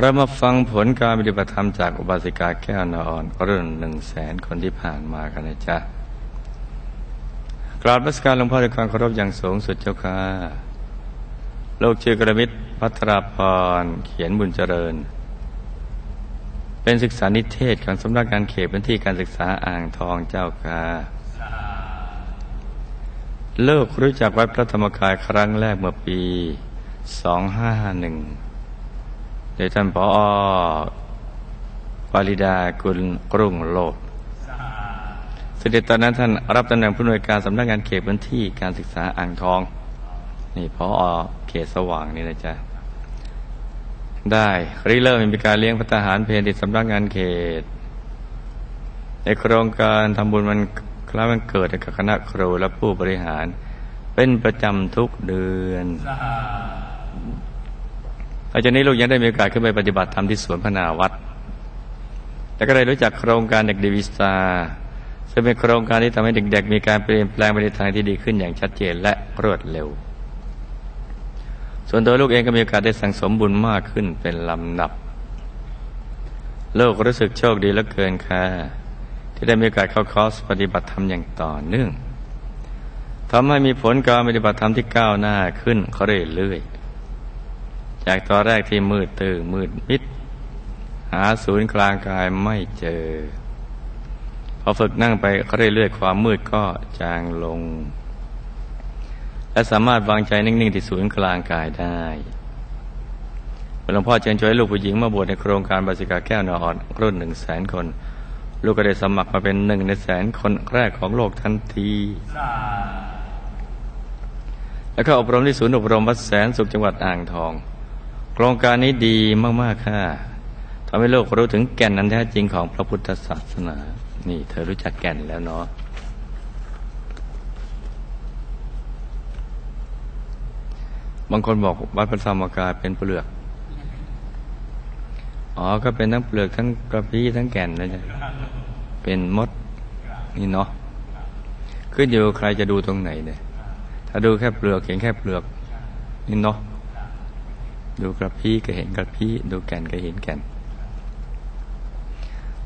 เรามาฟังผลการปฏิบัติธรรมจากอุบาสิกาแก้วนาออนรื่องหนึ่งแสนคนที่ผ่านมากันนะจ๊ะกราบรัศการหลวงพ่อด้วยความเคารพอย่างสูงสุดเจ้าค่ะโลกชื่อกระมิตรพัทราพรเขียนบุญเจริญ เป็นศึกษานิเทศของสำนักงานเขตพื้นที่การศึกษาอ่างทองเจ้าค่ะเลิกรู้จักวัดพระธรรมกายครั้งแรกเมื่อปี 2551 โดยท่านพอปาริดากุลกรุงโลกเสด็จตอนนั้นท่านรับตำแหน่งผู้อำนวยการสำนักงานเขตพื้นที่การศึกษาอ่างทอง นี่พอเขตสว่างนี่นะจ๊ะได้ริเริ่มมีการเลี้ยงพัฒหารเพลดิสำนักงานเขต ในโครงการทำบุญมันคล้ายมันเกิดกับคณะครูและผู้บริหาร เป็นประจำทุกเดือน หลังจากนี้ลูกยังได้มีโอกาสขึ้นไปปฏิบัติธรรมที่สวนพนาวัดและก็ได้รู้จักโครงการเด็กดีวิสตาซึ่งเป็นโครงการที่ทำให้เด็ก ๆ มีการเปลี่ยนแปลงไปในทางที่ดีขึ้นอย่างชัดเจนและรวดเร็ว ส่วนตัวลูกเองก็มีโอกาสได้สั่งสมบุญมากขึ้นเป็นลำดับโลกรู้สึกโชคดีเหลือเกินค่ะ ที่ได้มีโอกาสเข้าคอร์สปฏิบัติธรรมอย่างต่อเนื่องทำให้มีผลการปฏิบัติธรรมที่ก้าวหน้าขึ้นเรื่อยๆ จากตอนแรกที่มืดตื่นมืดมิด หาศูนย์กลางกายไม่เจอ พอฝึกนั่งไปเรื่อยๆความมืดก็จางลง และสามารถวางใจนิ่ง ๆ ที่ศูนย์กลางกายได้หลวงพ่อเชิญชวนลูกผู้หญิงมาบวชในโครงการบาสิกาแก้วนอนรุ่นหนึ่งแสนคน ลูกก็ได้สมัครมาเป็นหนึ่งในแสนคนแรกของโลกทันทีแล้วก็อบรมที่ศูนย์อบรมวัดแสนสุขจังหวัดอ่างทอง โครงการนี้ดีมากๆค่ะทำให้โลกรู้ถึงแก่นนั้นแท้จริงของพระพุทธศาสนา นี่ เธอรู้จักแก่นแล้วเนาะบางคนบอกวัดพระธรรมกายเป็นเปลือก อ๋อ ก็เป็นทั้งเปลือกทั้งกระพี้ทั้งแก่นนะจ๊ะเป็นมด นี่เนาะ ขึ้นอยู่ใครจะดูตรงไหนเนี่ย ถ้าดูแค่เปลือกเห็นแค่เปลือก นี่เนาะ ดูกระพี้ก็เห็นกระพี้ดูแก่นก็เห็นแก่น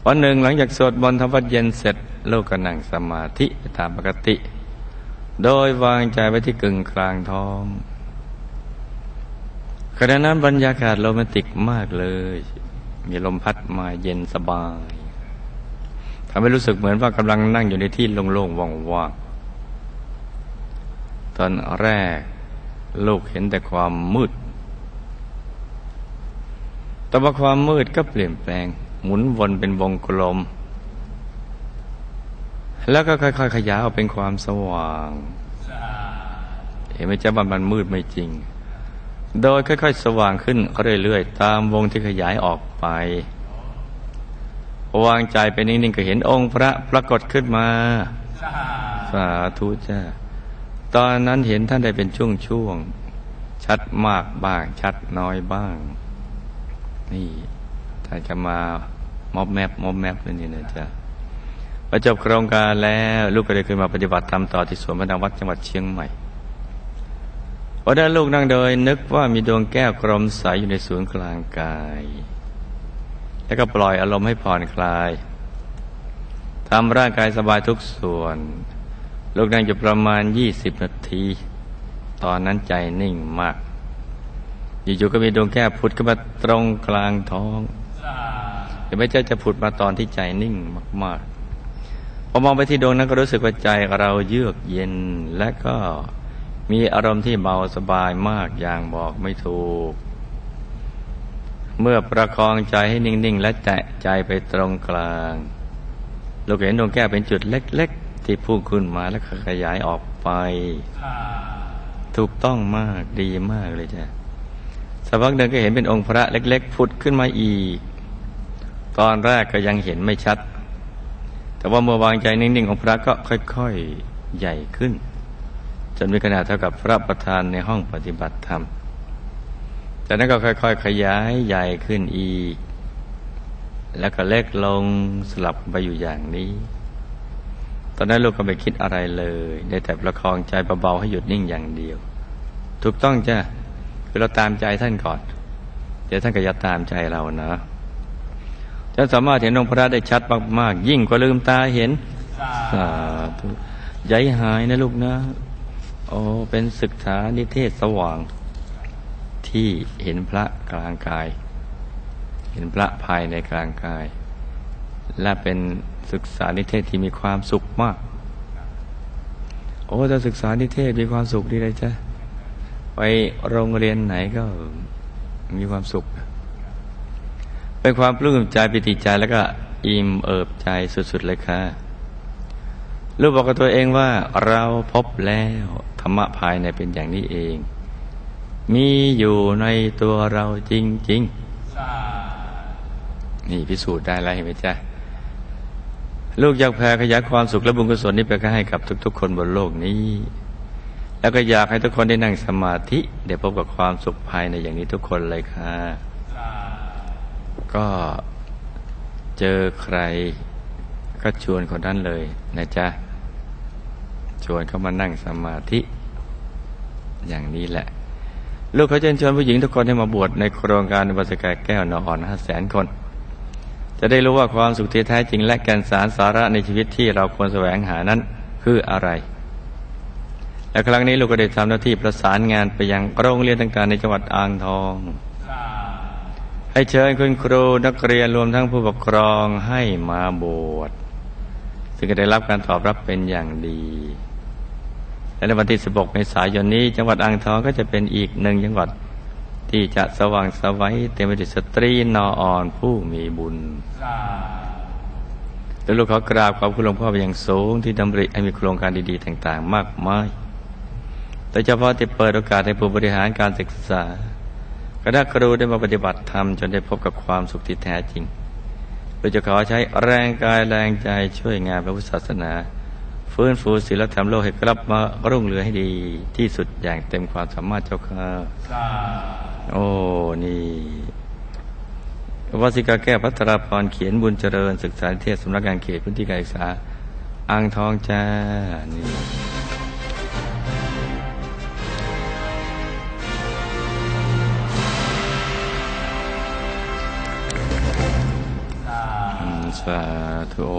วันหนึ่งหลังจากสวดมนต์ทำวัดเย็นเสร็จโลกก็นั่งสมาธิตามปกติ โดยวางใจไว้ที่กึ่งกลางท้องขณะนั้นบรรยากาศโรแมนติกมากเลย มีลมพัดมาเย็นสบายทำให้รู้สึกเหมือนว่ากำลังนั่งอยู่ในที่โล่งๆว่างๆตอนแรกลูกเห็นแต่ความมืด แต่ว่าความมืดก็เปลี่ยนแปลง หมุนวนเป็นวงกลม แล้วก็ค่อยๆขยายออกเป็นความสว่างเห็นไหมจ๊ะว่ามันมืดไม่จริง โดยค่อยๆ สว่างขึ้นเรื่อยๆ ตามวงที่ขยายออกไป วางใจไปนิ่งๆก็เห็นองค์พระปรากฏขึ้นมา สาธุจ้าตอนนั้นเห็นท่านได้เป็นช่วงๆ ชัดมากบ้าง ชัดน้อยบ้าง นี่ถ้าจะมามอบแมปมอบแมปนี่นะจ๊ะพอจบโครงการแล้วลูกก็ได้ขึ้นมาปฏิบัติธรรมต่อที่สวนพระนวัดจังหวัดเชียงใหม่พอได้ลูกนั่งโดยนึกว่ามีดวงแก้วกลมใสอยู่ในศูนย์กลางกาย แล้วก็ปล่อยอารมณ์ให้ผ่อนคลายทำร่างกายสบายทุกส่วน ลูกนั่งอยู่ประมาณยี่สิบนาที ตอนนั้นใจนิ่งมาก อยู่ๆก็มีดวงแก้วผุดขึ้นมาตรงกลางท้องเห็นไหมเจ้าจะผุดมาตอนที่ใจนิ่งมากๆพอมองไปที่ดวงนั้นก็รู้สึกว่าใจเราเยือกเย็นและก็มีอารมณ์ที่เบาสบายมากอย่างบอกไม่ถูก เมื่อประคองใจให้นิ่งๆ และแตะใจไปตรงกลางเราเห็นดวงแก้วเป็นจุดเล็ก ๆ ที่พุ่งขึ้นมาแล้วขยายออกไป ถูกต้องมากดีมากเลยจ้ะ สักพักหนึ่งก็เห็นเป็นองค์พระเล็ก ๆ พุดขึ้นมาอีก ตอนแรกก็ยังเห็นไม่ชัด แต่ว่าเมื่อวางใจนิ่งๆองค์พระก็ค่อยๆใหญ่ขึ้น จนมีขนาดเท่ากับพระประธานในห้องปฏิบัติธรรมจากนั้นก็ค่อย ๆ ขยายใหญ่ขึ้นอีก แล้วก็เล็กลงสลับไปอยู่อย่างนี้ ตอนนั้นลูกก็ไม่คิดอะไรเลย ได้แต่ประคองใจเบาๆให้หยุดนิ่งอย่างเดียว ถูกต้องจ้ะ คือเราตามใจท่านก่อน เดี๋ยวท่านก็จะตามใจเรานะจะสามารถเห็นองค์พระได้ชัดมากๆยิ่งกว่าลืมตาเห็นสาธุใจหายนะลูกนะโอ้เป็นศึกษานิเทศสว่าง ที่เห็นพระกลางกาย เห็นพระภายในกลางกาย และเป็นศึกษานิเทศที่มีความสุขมาก โอ้ถ้าศึกษานิเทศมีความสุขดีเลยจ้ะ ไปโรงเรียนไหนก็มีความสุขเป็นความปลื้มใจปิติใจแล้วก็อิ่มเอิบใจสุดๆเลยค่ะลูกบอกกับตัวเองว่าเราพบแล้วธรรมะภายในเป็นอย่างนี้เอง มีอยู่ในตัวเราจริงๆนี่พิสูจน์ได้แล้วเห็นไหมจ๊ะลูกอยากแผ่ขยายความสุขและบุญกุศลนี้ไปให้กับทุก ๆ คนบนโลกนี้ แล้วก็อยากให้ทุกคนได้นั่งสมาธิ เดี๋ยวพบกับความสุขภายในอย่างนี้ทุกคนเลยค่ะ ก็เจอใครก็ชวนคนนั้นเลยนะจ๊ะ ชวนเขามานั่งสมาธิ อย่างนี้แหละ ลูกเขาเชิญชวนผู้หญิงทุกคนให้มาบวชในโครงการบาสิกาแก้วนอ่อนห้าแสนคน จะได้รู้ว่าความสุขที่แท้จริงและแก่นสารสาระในชีวิตที่เราควรแสวงหานั้นคืออะไร และครั้งนี้ลูกก็ได้ทำหน้าที่ประสานงานไปยังโรงเรียนต่างๆในจังหวัดอ่างทอง ให้เชิญคุณครูนักเรียนรวมทั้งผู้ปกครองให้มาบวชซึ่งก็ได้รับการตอบรับเป็นอย่างดี และในวันที่ 16 เมษายนนี้ จังหวัดอ่างทองก็จะเป็นอีกหนึ่งจังหวัดที่จะสว่างสวัยเต็มไปด้วยสตรีนออ่อนผู้มีบุญและลูกขอกราบขอบคุณหลวงพ่อไปอย่างสูงที่ดำริให้มีโครงการดีๆ ต่าง ๆ มากมาย โดยเฉพาะที่เปิดโอกาสให้ผู้บริหารการศึกษาคณะครูได้มาปฏิบัติธรรมจนได้พบกับความสุขที่แท้จริงโดยจะขอใช้แรงกายแรงใจช่วยงานพระพุทธศาสนาฟื้นฟูศีลธรรมโลกให้กลับมารุ่งเรืองให้ดีที่สุดอย่างเต็มความสามารถเจ้าค่ะโอ้นี่วสิกาแก้วพัทรพรเขียนบุญเจริญศึกษาเทศสำนักงานเขตพื้นที่การศึกษาอ่างทองจ้านี่ สาธุโอ